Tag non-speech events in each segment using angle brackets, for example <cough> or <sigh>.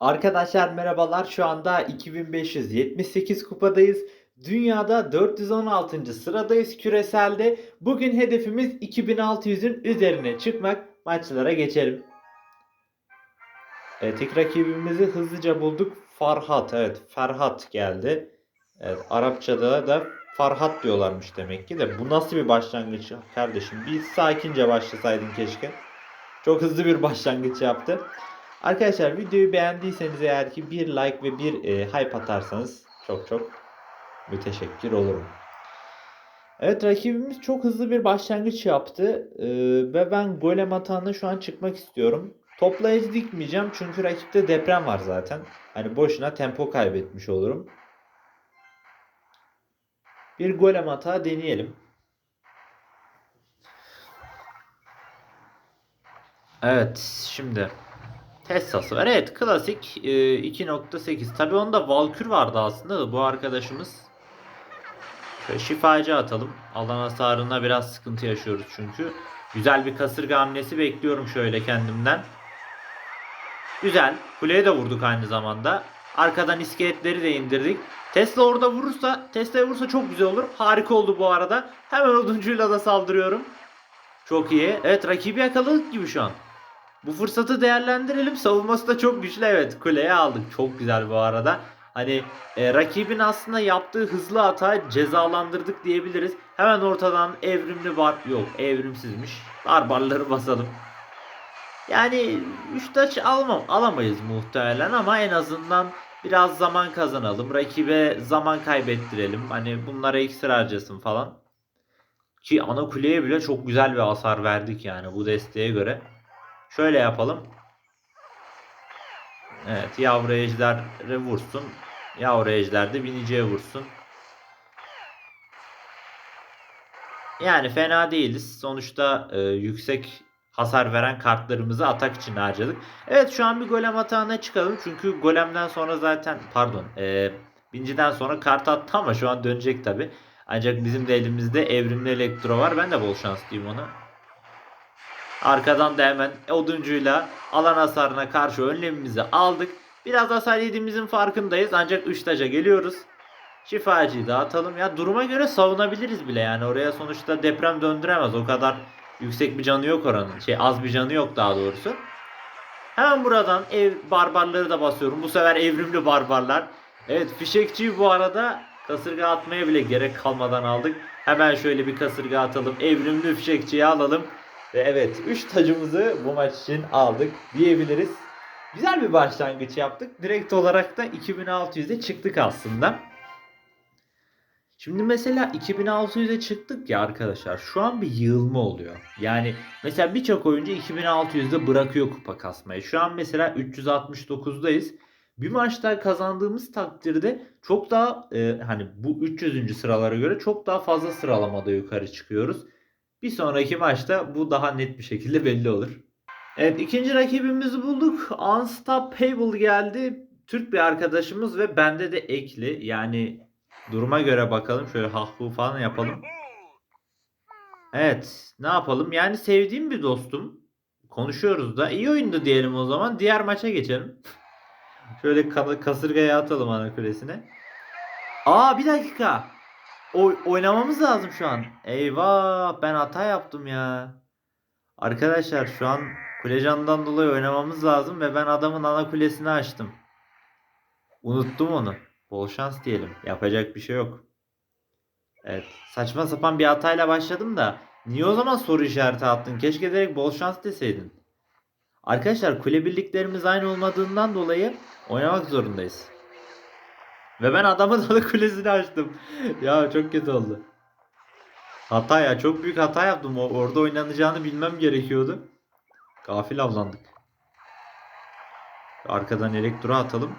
Arkadaşlar merhabalar. Şu anda 2578 kupadayız. Dünyada 416. sıradayız küreselde. Bugün hedefimiz 2600'ün üzerine çıkmak. Maçlara geçelim. Evet ilk rakibimizi hızlıca bulduk. Farhat. Evet Ferhat geldi. Evet Arapçada da Farhat diyorlarmış demek ki de. Bu nasıl bir başlangıç kardeşim? Bir sakince başlasaydın keşke. Çok hızlı bir başlangıç yaptı. Arkadaşlar videoyu beğendiyseniz eğer ki bir like ve bir e, hype atarsanız çok çok müteşekkir olurum. Evet rakibimiz çok hızlı bir başlangıç yaptı E, ve ben golem atağına şu an çıkmak istiyorum. Toplayıcı dikmeyeceğim çünkü rakipte deprem var zaten. Hani boşuna tempo kaybetmiş olurum. Bir golem atağı deneyelim. Evet şimdi Tesla'sı var. Evet klasik e, 2.8. Tabi onda Valkür vardı aslında da bu arkadaşımız. Şöyle şifacı atalım. Alan hasarına biraz sıkıntı yaşıyoruz çünkü. Güzel bir kasırga hamlesi bekliyorum şöyle kendimden. Güzel. Kuleye de vurduk aynı zamanda. Arkadan iskeletleri de indirdik. Tesla orada vurursa, Tesla'ya vurursa çok güzel olur. Harika oldu bu arada. Hemen oduncuyla da saldırıyorum. Çok iyi. Evet rakibi yakaladık gibi şu an. Bu fırsatı değerlendirelim. Savunması da çok güçlü. Evet kuleye aldık. Çok güzel bu arada. Hani e, rakibin aslında yaptığı hızlı hata cezalandırdık diyebiliriz. Hemen ortadan evrimli var. Yok evrimsizmiş. Barbarları basalım. Yani 3 taç almam, alamayız muhtemelen ama en azından biraz zaman kazanalım. Rakibe zaman kaybettirelim. Hani bunlara iksir harcasın falan. Ki ana kuleye bile çok güzel bir hasar verdik yani bu desteğe göre. Şöyle yapalım. Evet yavru ejderi vursun. Yavru ejder de biniciye vursun. Yani fena değiliz. Sonuçta e, yüksek hasar veren kartlarımızı atak için harcadık. Evet şu an bir golem atağına çıkalım. Çünkü golemden sonra zaten pardon e, binciden sonra kart attı ama şu an dönecek tabi. Ancak bizim de elimizde evrimli elektro var. Ben de bol şans diyeyim ona. Arkadan da hemen oduncuyla alan hasarına karşı önlemimizi aldık. Biraz hasar yediğimizin farkındayız. Ancak 3 taca geliyoruz. Şifacıyı dağıtalım. Ya duruma göre savunabiliriz bile yani. Oraya sonuçta deprem döndüremez. O kadar yüksek bir canı yok oranın. Şey az bir canı yok daha doğrusu. Hemen buradan ev barbarları da basıyorum. Bu sefer evrimli barbarlar. Evet fişekçiyi bu arada kasırga atmaya bile gerek kalmadan aldık. Hemen şöyle bir kasırga atalım. Evrimli fişekçiyi alalım. Ve evet 3 tacımızı bu maç için aldık diyebiliriz. Güzel bir başlangıç yaptık. Direkt olarak da 2600'e çıktık aslında. Şimdi mesela 2600'e çıktık ya arkadaşlar. Şu an bir yığılma oluyor. Yani mesela birçok oyuncu 2600'de bırakıyor kupa kasmayı. Şu an mesela 369'dayız. Bir maç daha kazandığımız takdirde çok daha e, hani bu 300. sıralara göre çok daha fazla sıralamada yukarı çıkıyoruz. Bir sonraki maçta bu daha net bir şekilde belli olur. Evet ikinci rakibimizi bulduk. Unstoppable geldi. Türk bir arkadaşımız ve bende de ekli. Yani duruma göre bakalım. Şöyle hahhu falan yapalım. Evet ne yapalım? Yani sevdiğim bir dostum. Konuşuyoruz da. iyi oyundu diyelim o zaman. Diğer maça geçelim. Şöyle ka- kasırgaya atalım ana kulesine. Aa bir dakika. Oy oynamamız lazım şu an. Eyvah ben hata yaptım ya. Arkadaşlar şu an kulecandan dolayı oynamamız lazım ve ben adamın ana kulesini açtım. Unuttum onu. Bol şans diyelim. Yapacak bir şey yok. Evet. Saçma sapan bir hatayla başladım da niye o zaman soru işareti attın? Keşke direkt bol şans deseydin. Arkadaşlar kule birliklerimiz aynı olmadığından dolayı oynamak zorundayız. Ve ben adamın ana kulesini açtım. ya çok kötü oldu. Hata ya çok büyük hata yaptım. Orada oynanacağını bilmem gerekiyordu. Gafil avlandık. Arkadan elektro atalım.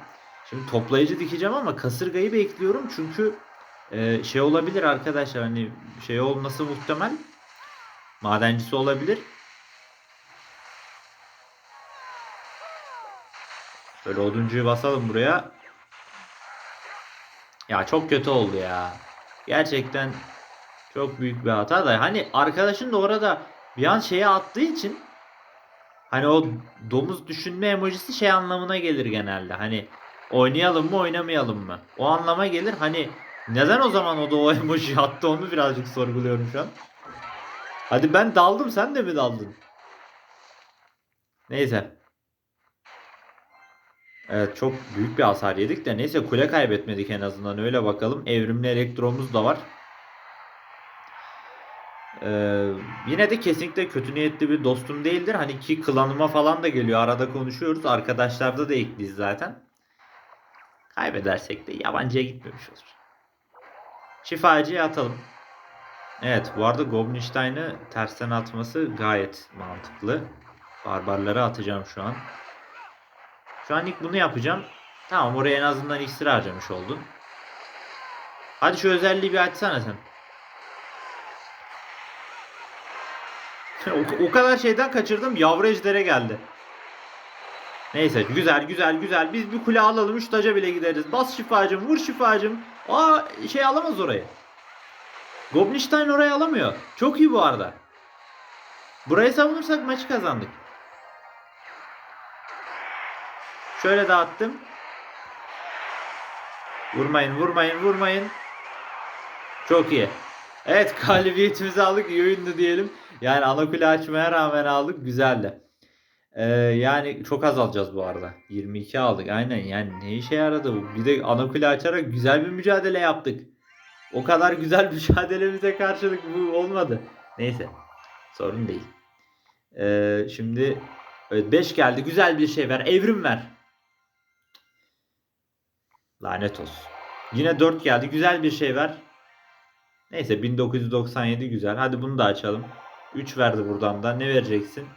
Şimdi toplayıcı dikeceğim ama kasırgayı bekliyorum çünkü e, şey olabilir arkadaşlar hani şey olması muhtemel. Madencisi olabilir. Böyle oduncuyu basalım buraya. Ya çok kötü oldu ya. Gerçekten çok büyük bir hata da. Hani arkadaşın da orada bir an şeye attığı için Hani o domuz düşünme emojisi şey anlamına gelir genelde. Hani oynayalım mı oynamayalım mı? O anlama gelir. Hani neden o zaman o da o <laughs> emoji attı onu birazcık sorguluyorum şu an. Hadi ben daldım sen de mi daldın? Neyse. Evet çok büyük bir hasar yedik de neyse kule kaybetmedik en azından öyle bakalım. Evrimli elektromuz da var. Ee, yine de kesinlikle kötü niyetli bir dostum değildir. Hani ki klanıma falan da geliyor. Arada konuşuyoruz. Arkadaşlarda da ekliyiz zaten. Kaybedersek de yabancıya gitmemiş olur. Şifacıya atalım. Evet bu arada Goblinstein'ı tersten atması gayet mantıklı. Barbarları atacağım şu an. Şu an ilk bunu yapacağım. Tamam oraya en azından iksir harcamış oldun. Hadi şu özelliği bir açsana sen. <laughs> o, o kadar şeyden kaçırdım yavru ejdere geldi. Neyse güzel güzel güzel. Biz bir kule alalım 3 taca bile gideriz. Bas şifacım vur şifacım. Aa şey alamaz orayı. Goblinstein orayı alamıyor. Çok iyi bu arada. Burayı savunursak maçı kazandık. Şöyle dağıttım. Vurmayın vurmayın vurmayın. Çok iyi. Evet <laughs> galibiyetimizi aldık. İyi oyundu diyelim. Yani ana kule açmaya rağmen aldık. Güzeldi. Ee, yani çok az alacağız bu arada. 22 aldık. Aynen yani ne işe yaradı bu? Bir de ana kule açarak güzel bir mücadele yaptık. O kadar güzel <laughs> mücadelemize karşılık bu olmadı. Neyse. Sorun değil. Ee, şimdi evet 5 geldi. Güzel bir şey ver. Evrim ver. Lanet olsun. Yine 4 geldi. Güzel bir şey ver. Neyse 1997 güzel. Hadi bunu da açalım. 3 verdi buradan da. Ne vereceksin?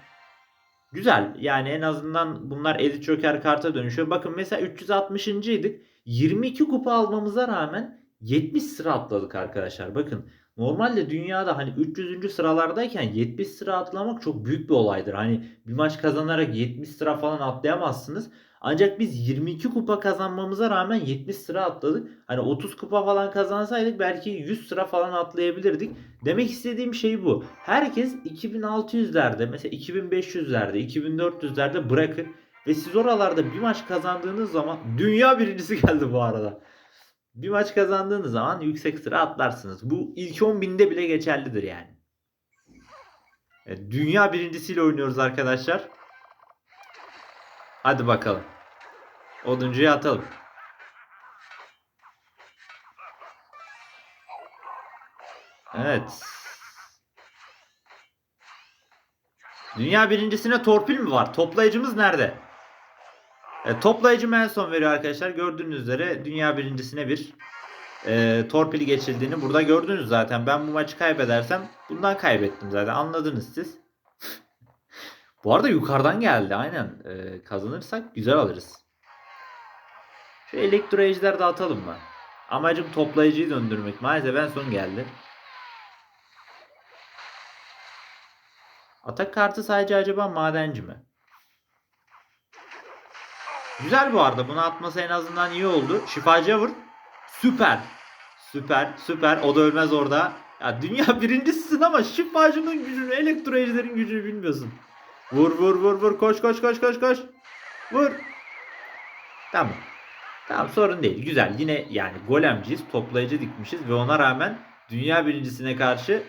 Güzel. Yani en azından bunlar Edit Joker karta dönüşüyor. Bakın mesela 360. idik. 22 kupa almamıza rağmen 70 sıra atladık arkadaşlar. Bakın normalde dünyada hani 300. sıralardayken 70 sıra atlamak çok büyük bir olaydır. Hani bir maç kazanarak 70 sıra falan atlayamazsınız. Ancak biz 22 kupa kazanmamıza rağmen 70 sıra atladık. Hani 30 kupa falan kazansaydık belki 100 sıra falan atlayabilirdik. Demek istediğim şey bu. Herkes 2600'lerde mesela 2500'lerde 2400'lerde bırakır. Ve siz oralarda bir maç kazandığınız zaman dünya birincisi geldi bu arada. Bir maç kazandığınız zaman yüksek sıra atlarsınız. Bu ilk 10.000'de bile geçerlidir yani. Dünya birincisiyle oynuyoruz arkadaşlar. Hadi bakalım. Oduncuyu atalım. Evet. Dünya birincisine torpil mi var? Toplayıcımız nerede? E, toplayıcı en son veriyor arkadaşlar. Gördüğünüz üzere dünya birincisine bir e, torpil geçildiğini burada gördünüz zaten. Ben bu maçı kaybedersem bundan kaybettim zaten. Anladınız siz. <laughs> bu arada yukarıdan geldi. Aynen. E, kazanırsak güzel alırız. Şu elektro ejder dağıtalım mı? Amacım toplayıcıyı döndürmek. Maalesef en son geldi. Atak kartı sadece acaba madenci mi? Güzel bu arada. Bunu atması en azından iyi oldu. Şifacıya vur. Süper. Süper. Süper. O da ölmez orada. Ya dünya <laughs> birincisisin ama şifacının gücünü, elektro ejderin gücünü bilmiyorsun. Vur vur vur vur. Koş koş koş koş koş. Vur. Tamam. Tamam sorun değil. Güzel. Yine yani golemciyiz. Toplayıcı dikmişiz ve ona rağmen dünya birincisine karşı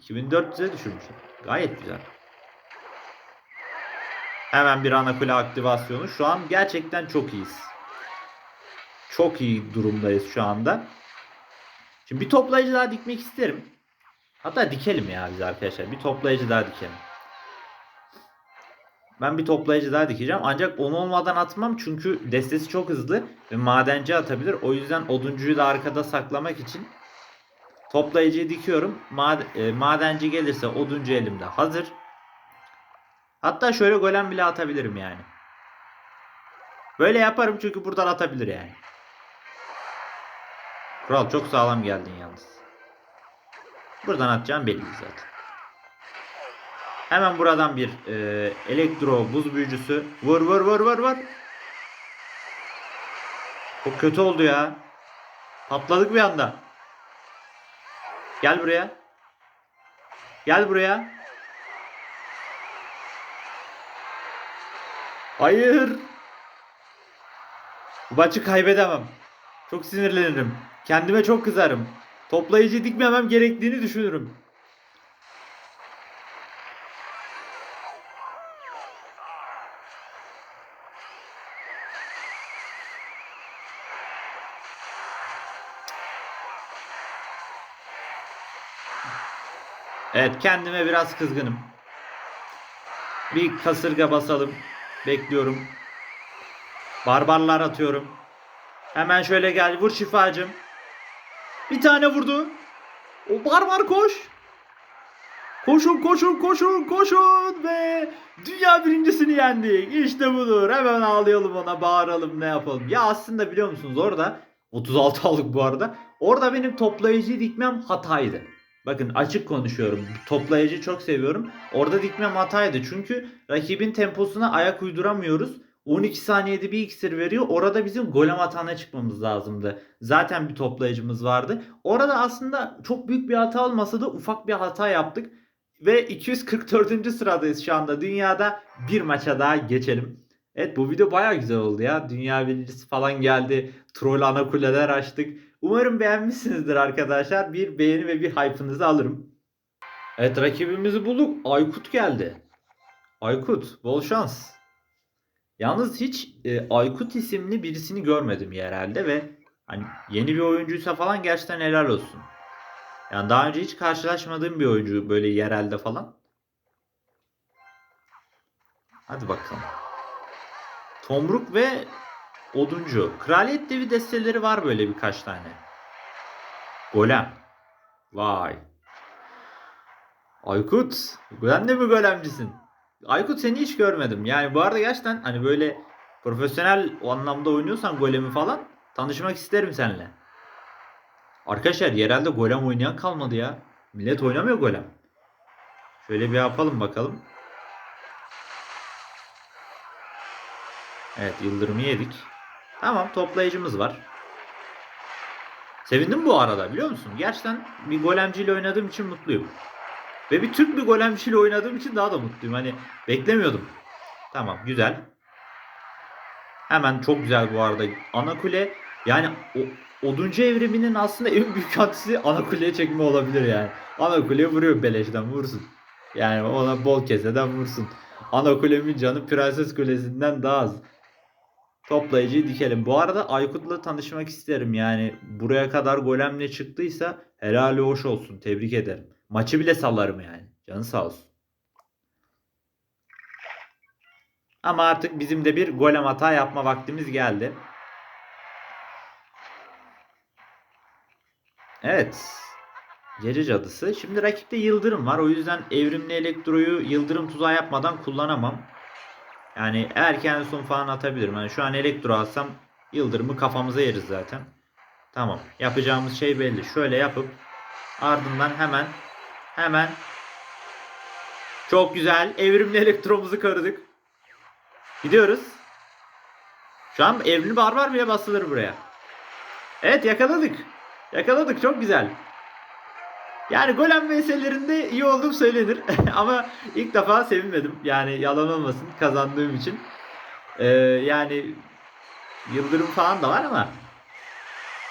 2400'e düşürmüşüz. Gayet güzel. Hemen bir ana kule aktivasyonu. Şu an gerçekten çok iyiyiz. Çok iyi durumdayız şu anda. Şimdi bir toplayıcı daha dikmek isterim. Hatta dikelim ya biz arkadaşlar. Bir toplayıcı daha dikelim. Ben bir toplayıcı daha dikeceğim. Ancak onu olmadan atmam çünkü destesi çok hızlı ve madenci atabilir. O yüzden oduncuyu da arkada saklamak için toplayıcıyı dikiyorum. E, madenci gelirse oduncu elimde hazır. Hatta şöyle golem bile atabilirim yani. Böyle yaparım çünkü buradan atabilir yani. Kral çok sağlam geldin yalnız. Buradan atacağım belli zaten. Hemen buradan bir e, elektro buz büyücüsü. Vur vur vur vur vur. Çok kötü oldu ya. Patladık bir anda. Gel buraya. Gel buraya. Hayır. Bu maçı kaybedemem. Çok sinirlenirim. Kendime çok kızarım. Toplayıcı dikmemem gerektiğini düşünürüm. Evet kendime biraz kızgınım. Bir kasırga basalım. Bekliyorum. Barbarlar atıyorum. Hemen şöyle gel vur şifacım. Bir tane vurdu. O barbar koş. Koşun koşun koşun koşun ve dünya birincisini yendik. İşte budur. Hemen ağlayalım ona bağıralım ne yapalım. Ya aslında biliyor musunuz orada 36 aldık bu arada. Orada benim toplayıcıyı dikmem hataydı. Bakın açık konuşuyorum. Toplayıcı çok seviyorum. Orada dikmem hataydı. Çünkü rakibin temposuna ayak uyduramıyoruz. 12 saniyede bir iksir veriyor. Orada bizim golem atağına çıkmamız lazımdı. Zaten bir toplayıcımız vardı. Orada aslında çok büyük bir hata olmasa da ufak bir hata yaptık. Ve 244. sıradayız şu anda. Dünyada bir maça daha geçelim. Evet bu video baya güzel oldu ya. Dünya birincisi falan geldi. Troll ana kuleler açtık. Umarım beğenmişsinizdir arkadaşlar. Bir beğeni ve bir hype'ınızı alırım. Evet rakibimizi bulduk. Aykut geldi. Aykut bol şans. Yalnız hiç e, Aykut isimli birisini görmedim yerelde ve hani yeni bir oyuncuysa falan gerçekten helal olsun. Yani daha önce hiç karşılaşmadığım bir oyuncu böyle yerelde falan. Hadi bakalım. Tomruk ve Oduncu. Kraliyet devi desteleri var böyle birkaç tane. Golem. Vay. Aykut. Sen de mi golemcisin? Aykut seni hiç görmedim. Yani bu arada gerçekten hani böyle profesyonel o anlamda oynuyorsan golemi falan tanışmak isterim seninle. Arkadaşlar yerelde golem oynayan kalmadı ya. Millet oynamıyor golem. Şöyle bir yapalım bakalım. Evet yıldırımı yedik. Tamam toplayıcımız var. Sevindim bu arada biliyor musun? Gerçekten bir golemciyle oynadığım için mutluyum. Ve bir Türk bir golemciyle oynadığım için daha da mutluyum. Hani beklemiyordum. Tamam güzel. Hemen çok güzel bu arada. Ana kule yani o, oduncu evriminin aslında en büyük hadisi ana kuleye çekme olabilir yani. Ana kuleye vuruyor beleşten vursun. Yani ona bol keseden vursun. Ana kulemin canı prenses kulesinden daha az. Toplayıcıyı dikelim. Bu arada Aykut'la tanışmak isterim. Yani buraya kadar golemle çıktıysa helali hoş olsun. Tebrik ederim. Maçı bile sallarım yani. Canı sağ olsun. Ama artık bizim de bir golem hata yapma vaktimiz geldi. Evet. Gece cadısı. Şimdi rakipte yıldırım var. O yüzden evrimli elektroyu yıldırım tuzağı yapmadan kullanamam. Yani erken son falan atabilirim. Yani şu an elektro atsam yıldırımı kafamıza yeriz zaten. Tamam. Yapacağımız şey belli. Şöyle yapıp ardından hemen hemen çok güzel evrimli <laughs> elektromuzu kırdık. Gidiyoruz. Şu an evrimli barbar bile basılır buraya. Evet yakaladık. Yakaladık çok güzel. Yani golem vs'lerinde iyi olduğum söylenir. <laughs> Ama ilk defa sevinmedim. Yani yalan olmasın kazandığım için. Ee, yani yıldırım falan da var ama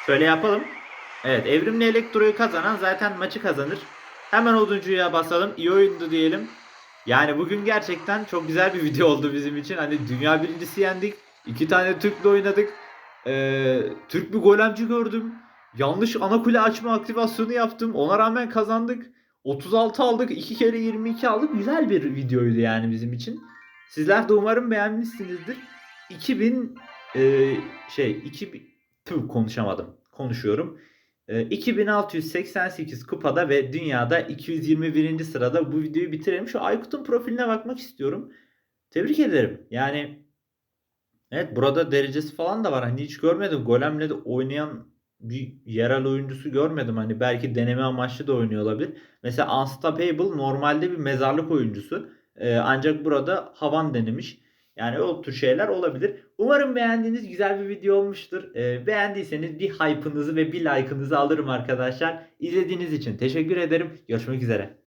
şöyle yapalım. Evet evrimli elektroyu kazanan zaten maçı kazanır. Hemen oduncuya basalım. İyi oyundu diyelim. Yani bugün gerçekten çok güzel bir video oldu bizim için. Hani dünya birincisi yendik. İki tane Türk'le oynadık. Ee, Türk bir golemci gördüm. Yanlış ana kule açma aktivasyonu yaptım. Ona rağmen kazandık. 36 aldık. 2 kere 22 aldık. Güzel bir videoydu yani bizim için. Sizler de umarım beğenmişsinizdir. 2000 e, şey 2000 Tüh, konuşamadım. Konuşuyorum. E, 2688 kupada ve dünyada 221. sırada bu videoyu bitirelim. Şu Aykut'un profiline bakmak istiyorum. Tebrik ederim. Yani evet burada derecesi falan da var. Hani hiç görmedim. Golem'le de oynayan bir yerel oyuncusu görmedim. Hani belki deneme amaçlı da oynuyor olabilir. Mesela Unstoppable normalde bir mezarlık oyuncusu. Ee, ancak burada havan denemiş. Yani o tür şeyler olabilir. Umarım beğendiğiniz güzel bir video olmuştur. Ee, beğendiyseniz bir hype'ınızı ve bir like'ınızı alırım arkadaşlar. İzlediğiniz için teşekkür ederim. Görüşmek üzere.